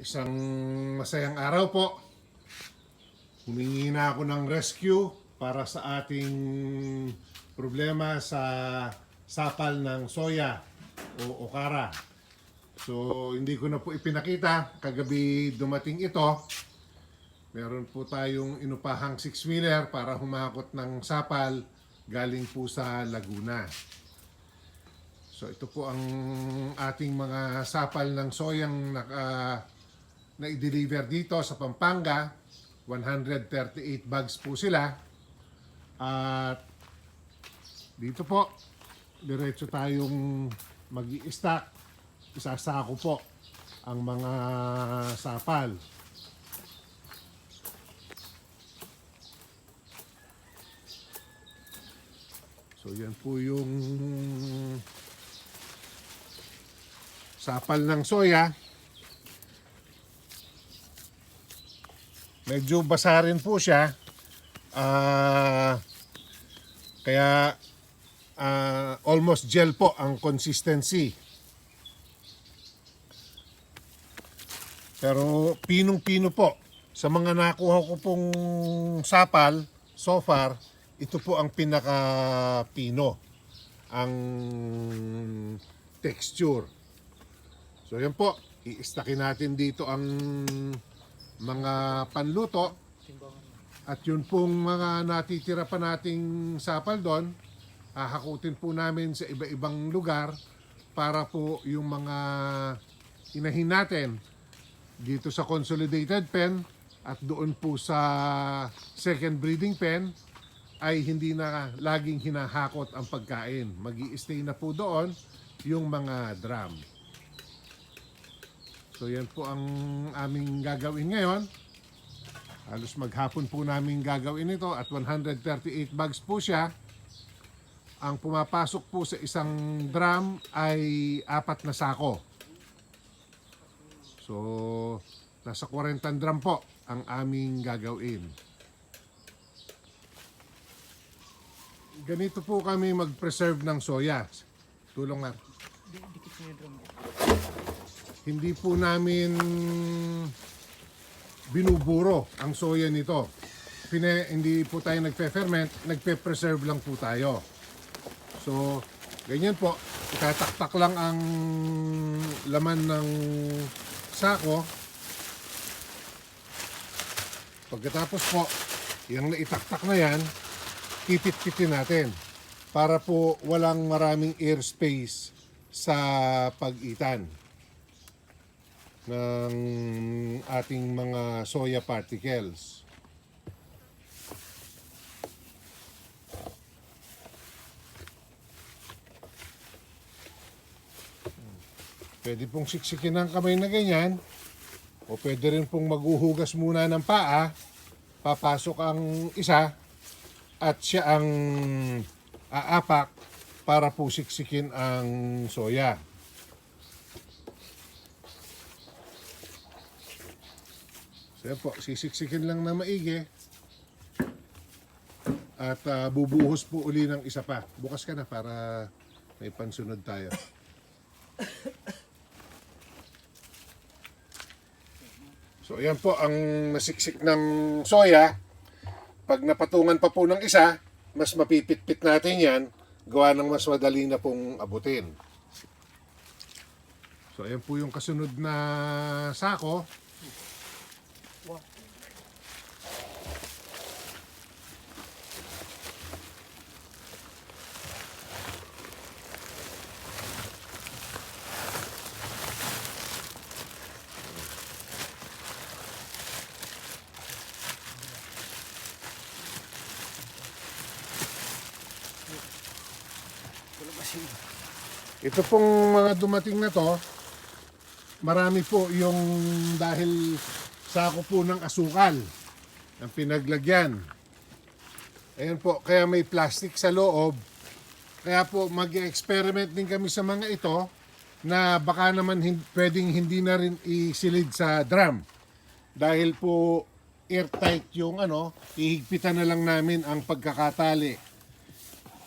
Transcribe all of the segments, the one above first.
Isang masayang araw po. Humingi na ako ng rescue para sa ating problema sa sapal ng soya o okara. So, hindi ko na po ipinakita. Kagabi dumating ito. Meron po tayong inupahang 6-wheeler para humakot ng sapal galing po sa Laguna. So ito po ang ating mga sapal ng soyang naka, na i-deliver dito sa Pampanga. 138 bags po sila. At dito po, diretso tayong mag stack Isasako po ang mga sapal. So yan po yung sapal ng soya. Medyo basa rin po siya. Ah, kaya ah, almost gel po ang consistency. Pero pinong-pino po. Sa mga nakuha ko pong sapal, so far, ito po ang pinaka-pino. Ang texture. So yan po, i-stackin natin dito ang mga panluto. At yun pong mga natitira pa nating sapal doon, hahakutin po namin sa iba-ibang lugar para po yung mga inahin natin dito sa consolidated pen at doon po sa second breeding pen ay hindi na laging hinahakot ang pagkain. mag stay na po doon yung mga drum. So yan po ang aming gagawin ngayon. Halos maghapon po namin gagawin ito at 138 bags po siya. Ang pumapasok po sa isang drum ay apat na sako. So, nasa 40 drum po ang aming gagawin. Ganito po kami mag-preserve ng soya. Tulong nga. Hindi po namin binuburo ang soya nito. Pine, hindi po tayo nagpe-ferment, nagpe-preserve lang po tayo. So, ganyan po. Itataktak lang ang laman ng sako. Pagkatapos po, yung naitaktak na yan, pipit-pitin natin para po walang maraming airspace sa pagitan ng ating mga soya particles. Pwede pong siksikin ng kamay na ganyan. O pwede rin pong maghuhugas muna ng paa. Papasok ang isa at siya ang aapak para po siksikin ang soya. So po, sisiksikin lang na maigi. At ah, bubuhos po uli ng isa pa. Bukas ka na para may pansunod tayo. So ayan po ang nasiksik ng soya. Pag napatungan pa po ng isa, mas mapipitpit natin yan. Gawa ng mas madali na pong abutin. So ayan po yung kasunod na sako. Ito pong mga dumating na to, marami po yung dahil sako po ng asukal ang pinaglagyan. Ayan po, kaya may plastic sa loob. Kaya po mag-experiment din kami sa mga ito na baka naman hin- pwedeng hindi na rin isilid sa drum. Dahil po airtight yung ano, ihigpitan na lang namin ang pagkakatali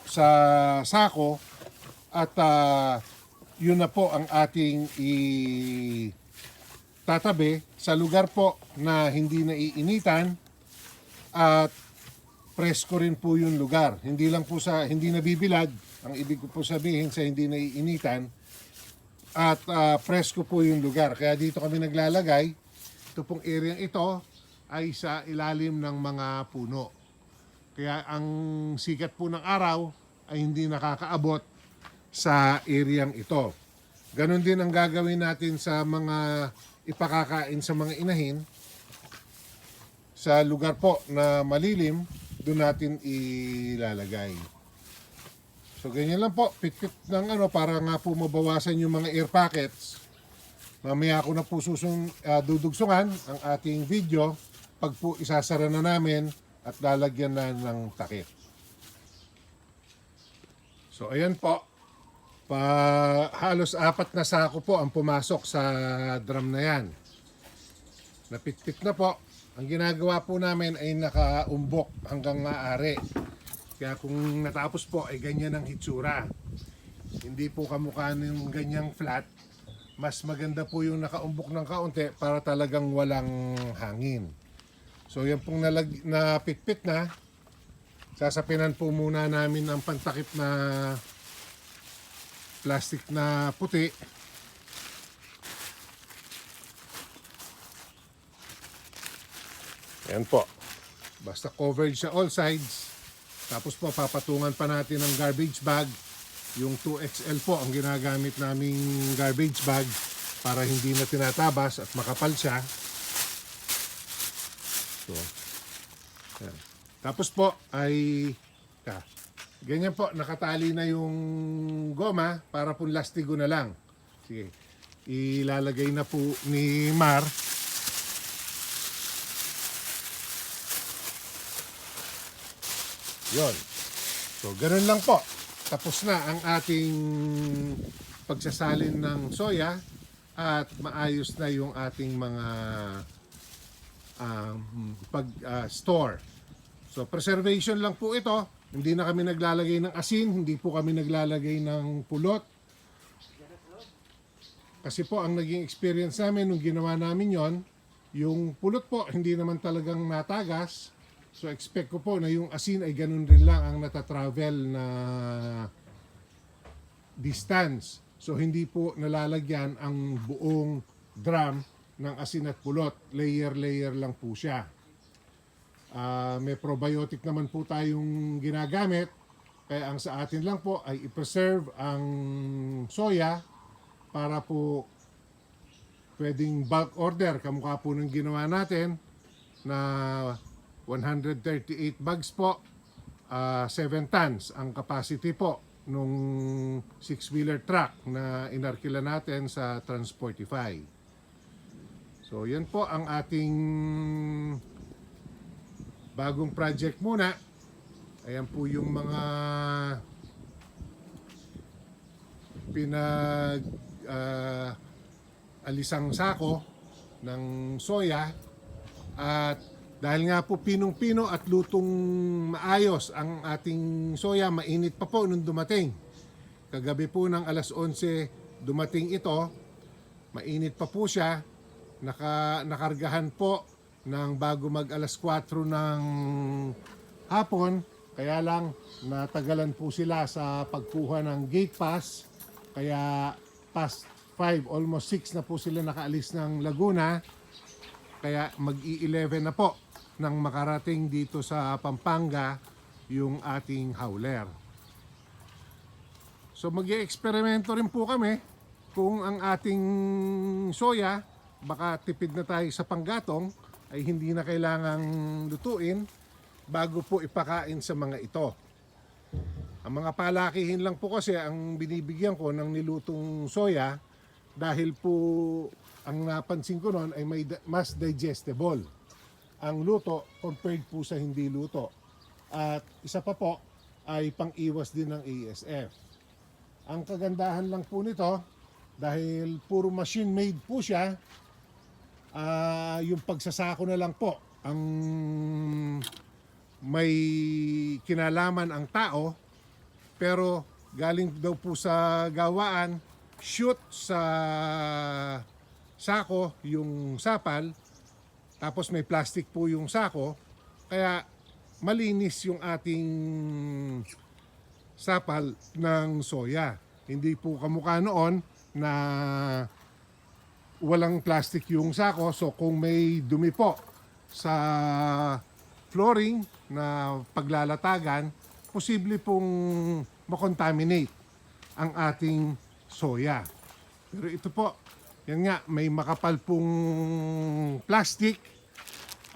sa sako at ah, yun na po ang ating i tatabi sa lugar po na hindi naiinitan at presko rin po yung lugar. Hindi lang po sa hindi nabibilad, ang ibig ko po sabihin sa hindi naiinitan at ah, presko po yung lugar. Kaya dito kami naglalagay. Ito pong area ito ay sa ilalim ng mga puno. Kaya ang sikat po ng araw ay hindi nakakaabot sa areang ito. Ganon din ang gagawin natin sa mga ipakakain sa mga inahin. Sa lugar po na malilim, doon natin ilalagay. So ganyan lang po, pit-pit ng ano para nga po mabawasan yung mga air pockets. Mamaya ko na po susung, ah, dudugsungan ang ating video pag po isasara na namin at lalagyan na ng takip. So ayan po, pa halos apat na sako po ang pumasok sa drum na yan. Napitpit na po. Ang ginagawa po namin ay nakaumbok hanggang maaari. Kaya kung natapos po ay ganyan ang hitsura. Hindi po kamukha ng ganyang flat. Mas maganda po yung nakaumbok ng kaunti para talagang walang hangin. So yan pong nalag, napitpit na. Sasapinan po muna namin ang pantakip na plastic na puti. Ayan po. Basta covered sa all sides. Tapos po papatungan pa natin ng garbage bag. Yung 2XL po ang ginagamit naming garbage bag para hindi na tinatabas at makapal siya. So. Tapos po ay ka, ganyan po nakatali na yung goma para po lastigo na lang. Sige. Ilalagay na po ni Mar Yon. So, ganun lang po. Tapos na ang ating pagsasalin ng soya at maayos na yung ating mga um, pag-store. so, preservation lang po ito. Hindi na kami naglalagay ng asin, hindi po kami naglalagay ng pulot. Kasi po, ang naging experience namin nung ginawa namin yon, yung pulot po, hindi naman talagang natagas. So expect ko po na yung asin ay ganun rin lang ang natatravel na distance. So hindi po nalalagyan ang buong drum ng asin at pulot. Layer-layer lang po siya. Ah, may probiotic naman po tayong ginagamit. Kaya ang sa atin lang po ay i-preserve ang soya para po pwedeng bulk order kamukha po ng ginawa natin na 138 bags po, ah, 7 tons ang capacity po nung 6-wheeler truck na inarkila natin sa Transportify. So yan po ang ating bagong project muna. Ayan po yung mga pinag ah, alisang sako ng soya at dahil nga po pinong-pino at lutong maayos ang ating soya, mainit pa po nung dumating. Kagabi po ng alas 11 dumating ito, mainit pa po siya, naka, nakargahan po ng bago mag alas 4 ng hapon, kaya lang natagalan po sila sa pagkuha ng gate pass, kaya past 5, almost 6 na po sila nakaalis ng Laguna, kaya mag-i-11 na po nang makarating dito sa Pampanga yung ating howler. So mag eksperimento rin po kami kung ang ating soya, baka tipid na tayo sa panggatong, ay hindi na kailangang lutuin bago po ipakain sa mga ito. Ang mga palakihin lang po kasi ang binibigyan ko ng nilutong soya dahil po ang napansin ko noon ay may mas digestible ang luto compared po sa hindi luto. At isa pa po ay pang-iwas din ng ASF. Ang kagandahan lang po nito dahil puro machine made po siya, ah, yung pagsasako na lang po ang may kinalaman ang tao pero galing daw po sa gawaan shoot sa sako yung sapal tapos may plastic po yung sako kaya malinis yung ating sapal ng soya. Hindi po kamukha noon na walang plastic yung sako. So kung may dumi po sa flooring na paglalatagan posible pong makontaminate ang ating soya. Pero ito po yan nga may makapal pong plastic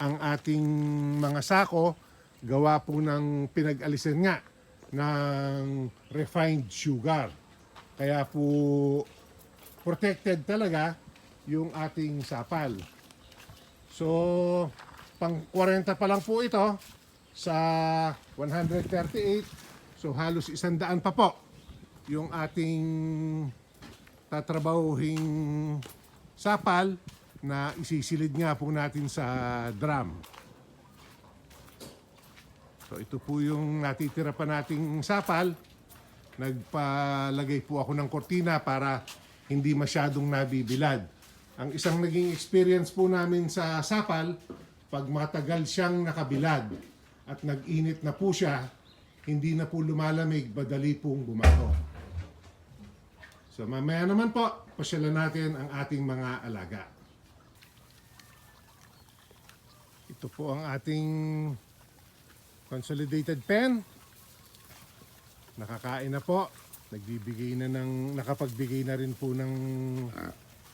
ang ating mga sako. Gawa po ng pinag-alisan nga ng refined sugar. Kaya po protected talaga yung ating sapal. So, pang 40 pa lang po ito sa 138. So, halos isandaan pa po yung ating tatrabahuhing sapal na isisilid nga po natin sa drum. So, ito po yung natitira pa nating sapal nagpalagay po ako ng kortina para hindi masyadong nabibilad. Ang isang naging experience po namin sa sapal, pag matagal siyang nakabilad at nag-init na po siya, hindi na po lumalamig, badali pong bumaho. So mamaya naman po, pasyalan natin ang ating mga alaga. Ito po ang ating consolidated pen. Nakakain na po. Nagbibigay na ng, nakapagbigay na rin po ng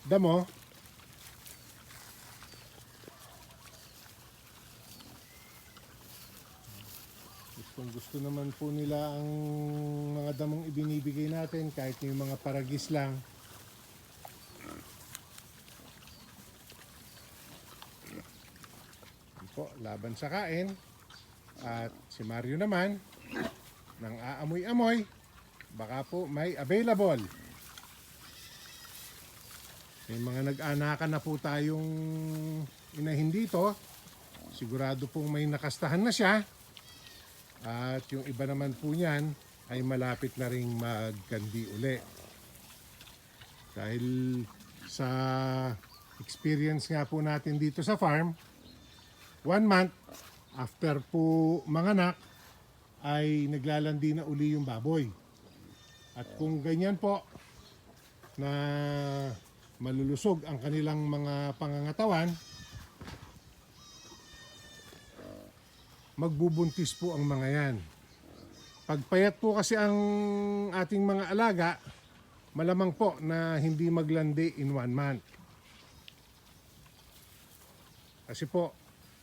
damo. Gustong gusto naman po nila ang mga damong ibinibigay natin kahit yung mga paragis lang. Po, laban sa kain. At si Mario naman, nang aamoy-amoy, baka po may available. May mga nag-anakan na po tayong inahin dito. Sigurado pong may nakastahan na siya. At yung iba naman po niyan ay malapit na ring magkandi uli. Dahil sa experience nga po natin dito sa farm, one month after po manganak, ay naglalandi na uli yung baboy. At kung ganyan po na malulusog ang kanilang mga pangangatawan, magbubuntis po ang mga yan. Pagpayat po kasi ang ating mga alaga, malamang po na hindi maglandi in one month. Kasi po,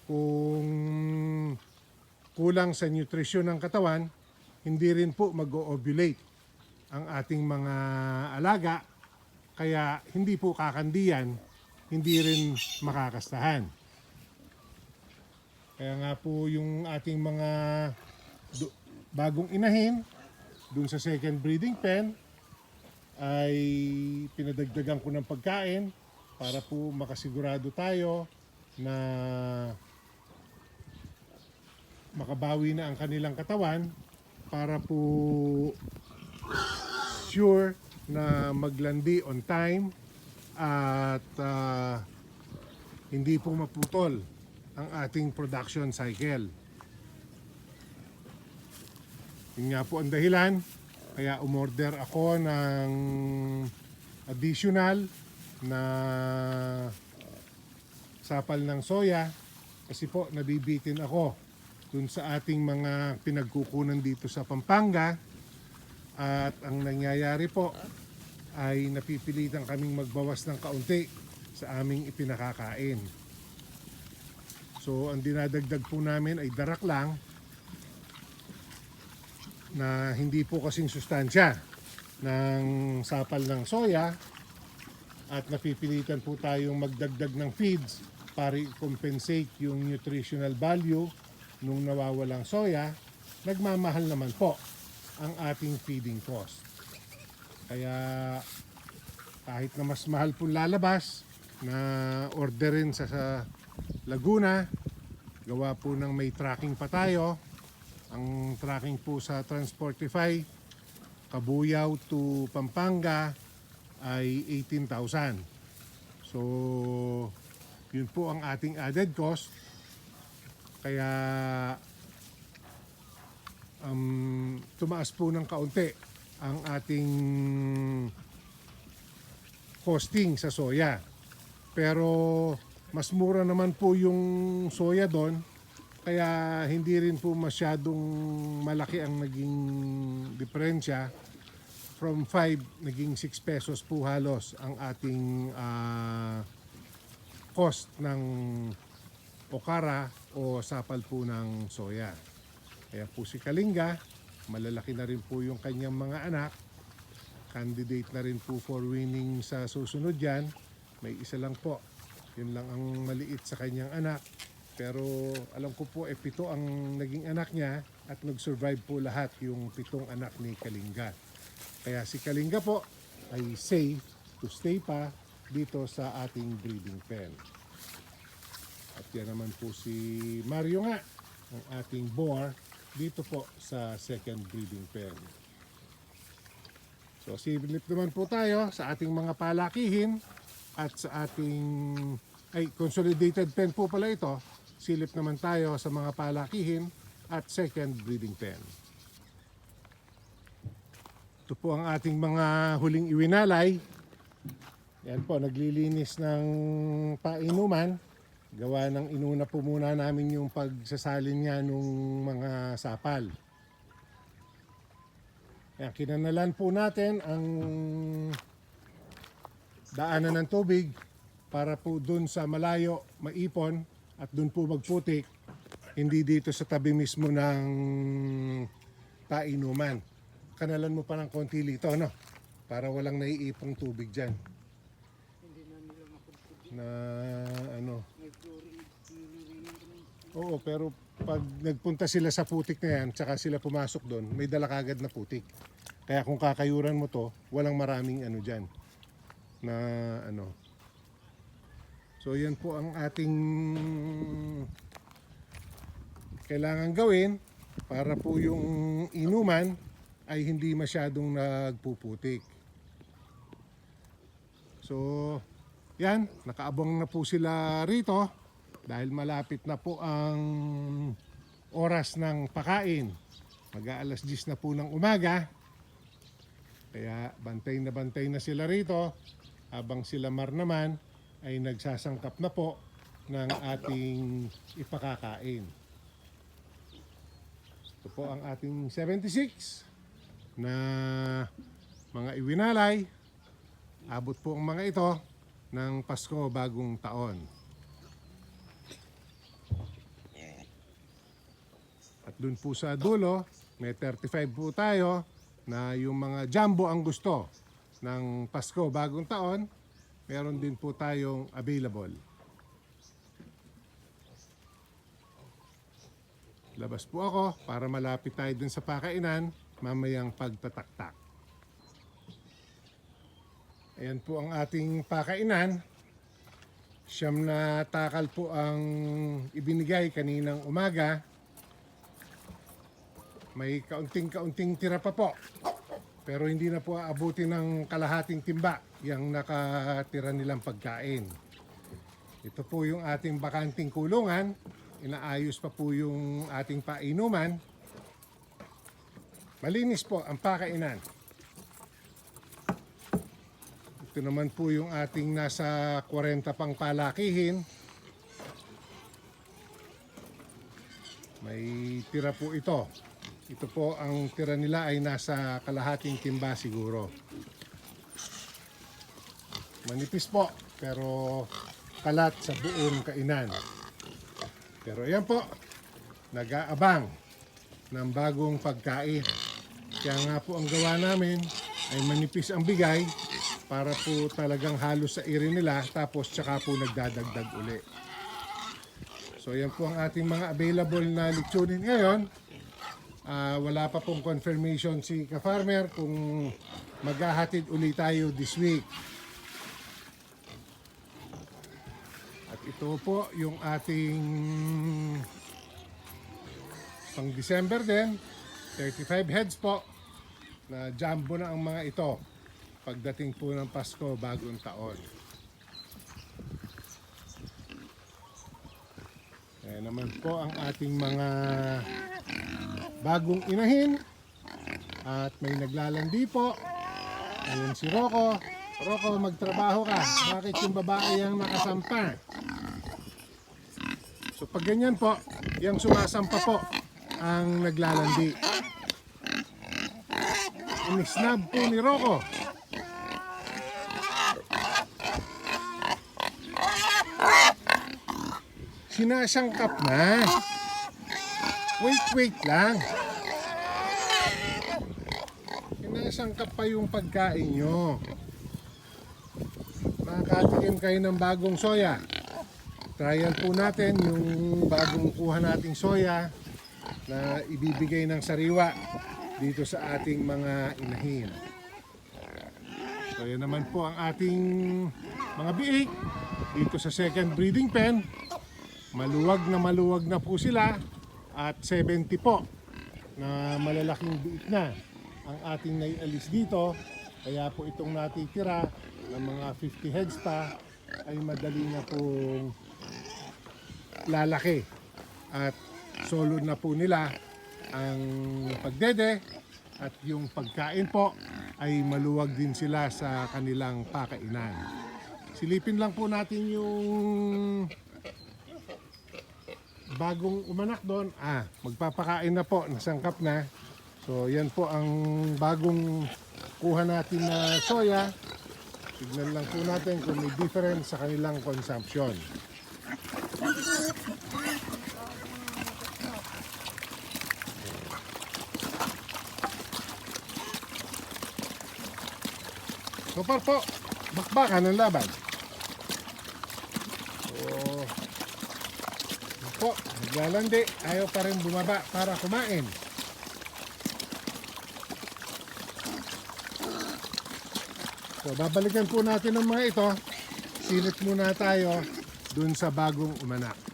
kung kulang sa nutrisyon ng katawan, hindi rin po mag-ovulate ang ating mga alaga. Kaya hindi po kakandiyan, hindi rin makakastahan. Kaya nga po yung ating mga bagong inahin dun sa second breeding pen ay pinadagdagan ko ng pagkain para po makasigurado tayo na makabawi na ang kanilang katawan para po sure na maglandi on time at ah, hindi po maputol ang ating production cycle. Yun nga po ang dahilan kaya umorder ako ng additional na sapal ng soya kasi po nabibitin ako dun sa ating mga pinagkukunan dito sa Pampanga at ang nangyayari po ay napipilitan kaming magbawas ng kaunti sa aming ipinakakain. So ang dinadagdag po namin ay darak lang na hindi po kasing sustansya ng sapal ng soya at napipilitan po tayong magdagdag ng feeds para i-compensate yung nutritional value nung nawawalang soya, nagmamahal naman po ang ating feeding cost. Kaya kahit na mas mahal po lalabas na orderin sa, sa Laguna gawa po ng may tracking pa tayo. Ang tracking po sa Transportify, Kabuyaw to Pampanga ay 18,000. So, yun po ang ating added cost. Kaya, um, tumaas po ng kaunti ang ating costing sa soya. Pero mas mura naman po yung soya doon kaya hindi rin po masyadong malaki ang naging diferensya. From 5 naging 6 pesos po halos ang ating ah, cost ng okara o sapal po ng soya. Kaya po si Kalinga, malalaki na rin po yung kanyang mga anak. Candidate na rin po for winning sa susunod yan. May isa lang po. Yun lang ang maliit sa kanyang anak. Pero alam ko po, eh, pito ang naging anak niya at nag-survive po lahat yung pitong anak ni Kalinga. Kaya si Kalinga po ay safe to stay pa dito sa ating breeding pen. At yan naman po si Mario nga, ang ating boar, dito po sa second breeding pen. So silip naman po tayo sa ating mga palakihin at sa ating ay consolidated pen po pala ito. Silip naman tayo sa mga palakihin at second breeding pen. Ito po ang ating mga huling iwinalay. Yan po, naglilinis ng painuman. Gawa ng inuna po muna namin yung pagsasalin niya nung mga sapal. Yan, kinanalan po natin ang daanan ng tubig para po dun sa malayo maipon at dun po magputik hindi dito sa tabi mismo ng painuman. Kanalan mo pa ng konti lito, no? Para walang naiipong tubig dyan. Na ano. Oo, pero pag nagpunta sila sa putik na yan, tsaka sila pumasok doon, may dala kagad na putik. Kaya kung kakayuran mo to, walang maraming ano dyan. Na ano. So yan po ang ating kailangan gawin para po yung inuman ay hindi masyadong nagpuputik. So, yan, nakaabang na po sila rito dahil malapit na po ang oras ng pakain. Mag-aalas 10 na po ng umaga. Kaya bantay na bantay na sila rito habang sila mar naman ay nagsasangkap na po ng ating ipakakain. Ito po ang ating 76 na mga iwinalay. Abot po ang mga ito ng Pasko bagong taon. At dun po sa dulo, may 35 po tayo na yung mga jumbo ang gusto ng Pasko bagong taon. Meron din po tayong available. Labas po ako para malapit tayo dun sa pakainan mamayang pagtataktak. Ayan po ang ating pakainan. Siyam na takal po ang ibinigay kaninang umaga. May kaunting-kaunting tira pa po. Pero hindi na po aabuti ng kalahating timba yung nakatira nilang pagkain. Ito po yung ating bakanting kulungan. Inaayos pa po yung ating painuman. Malinis po ang pakainan. Ito naman po yung ating nasa 40 pang palakihin. May tira po ito. Ito po ang tira nila ay nasa kalahating timba siguro. Manipis po pero kalat sa buong kainan. Pero ayan po, nag-aabang ng bagong pagkain. Kaya nga po ang gawa namin ay manipis ang bigay para po talagang halos sa iri nila tapos tsaka po nagdadagdag uli. So yan po ang ating mga available na lechonin ngayon. Ah, wala pa pong confirmation si ka-farmer kung maghahatid uli tayo this week. At Ito po yung ating pang December din. 35 heads po na jumbo na ang mga ito pagdating po ng Pasko bagong taon. Kaya naman po ang ating mga bagong inahin at may naglalandi po. Ayun si Rocco. Rocco, magtrabaho ka. Bakit yung babae ang nakasampa? So pag ganyan po, yung sumasampa po ang naglalandi. Inisnab po ni Rocco. Sinasangkap na. Wait, wait lang. Sinasangkap pa yung pagkain nyo. Makakatikim kayo ng bagong soya. Trial po natin yung bagong kuha nating soya na ibibigay ng sariwa dito sa ating mga inahin. So yan naman po ang ating mga biik dito sa second breeding pen. Maluwag na maluwag na po sila at 70 po na malalaking biik na ang ating naialis dito. Kaya po itong natitira ng mga 50 heads pa ay madali na pong lalaki at solo na po nila ang pagdede at yung pagkain po ay maluwag din sila sa kanilang pakainan. Silipin lang po natin yung bagong umanak doon. Ah, magpapakain na po, nasangkap na. So yan po ang bagong kuha natin na soya. Tignan lang po natin kung may difference sa kanilang consumption. So far po, bakbakan ng laban. So, yun po, naglalandi, ayaw pa rin bumaba para kumain. So, babalikan po natin ang mga ito. Silip muna tayo dun sa bagong umanak.